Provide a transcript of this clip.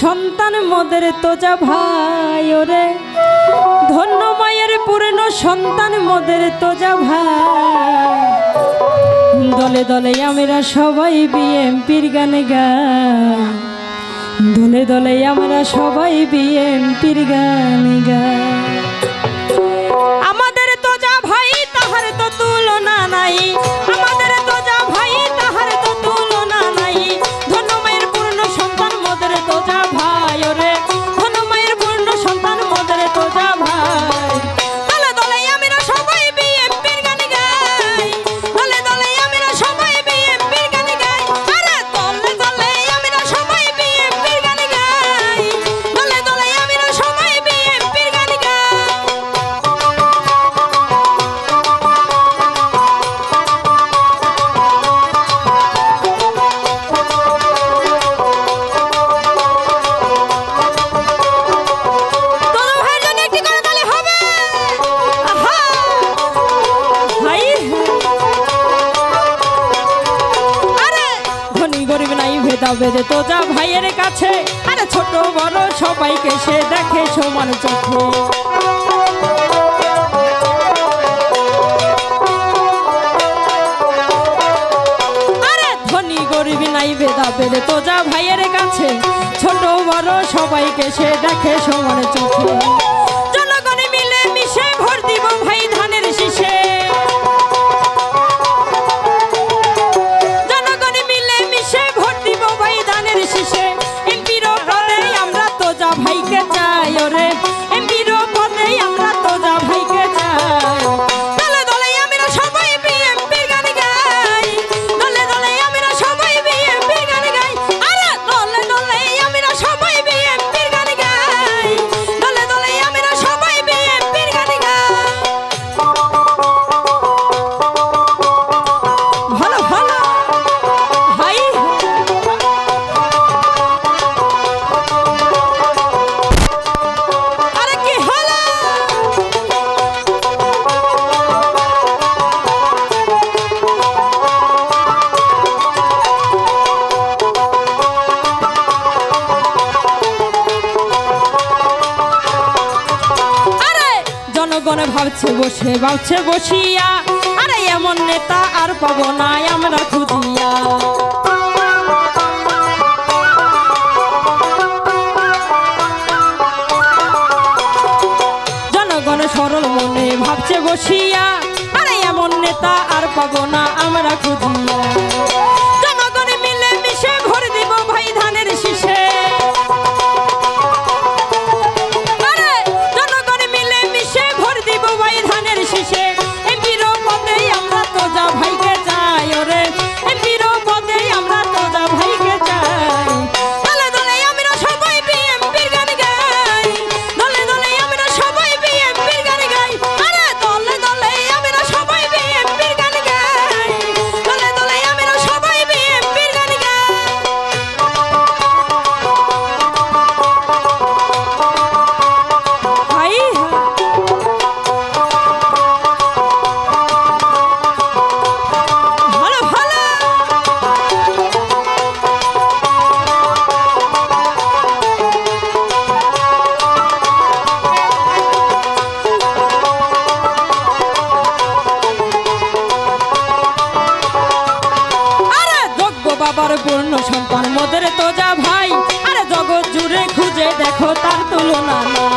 সন্তান মোদের তোজা ভাই ওরে। ধন্য মায়ের পূর্ণ সন্তান মোদের তোজা ভাই। দলে দলে আমরা সবাই বিএমপির গান গাই। দলে দলে আমরা সবাই বিএমপির গান গাই। আমাদের তোজা ভাই তাহার তো তুলনা নাই। নাই ভেদা ভেদে তো যা ভাইয়ের কাছে। আরে ছোট বড় সবাইকে সে দেখে সমান চোখে আরে ধনী গরিব নাই ভেদা ভেদে তো যা ভাইয়ের কাছে। ছোট বড় সবাইকে সে দেখে সমান চোখে জনগণে মিলে মিশে ভর দিব ভাই ধানের শীষে। ভাবছে বসে ভাবছে বসিয়া। আরে এমন নেতা আর পাবো না আমরা খুঁজিয়া। জনগণ সরল মনে ভাবছে বসিয়া। আরে এমন নেতা আর পাবো না আমরা খুঁজিয়া। জনগণ মিলে মিশে ভর দিব ভাই ধানের শীষে। বাবার পূর্ণ সন্তান মোদের তো যা ভাই, আরে জগৎ জুড়ে খুঁজে দেখো তার তুলনা নাই।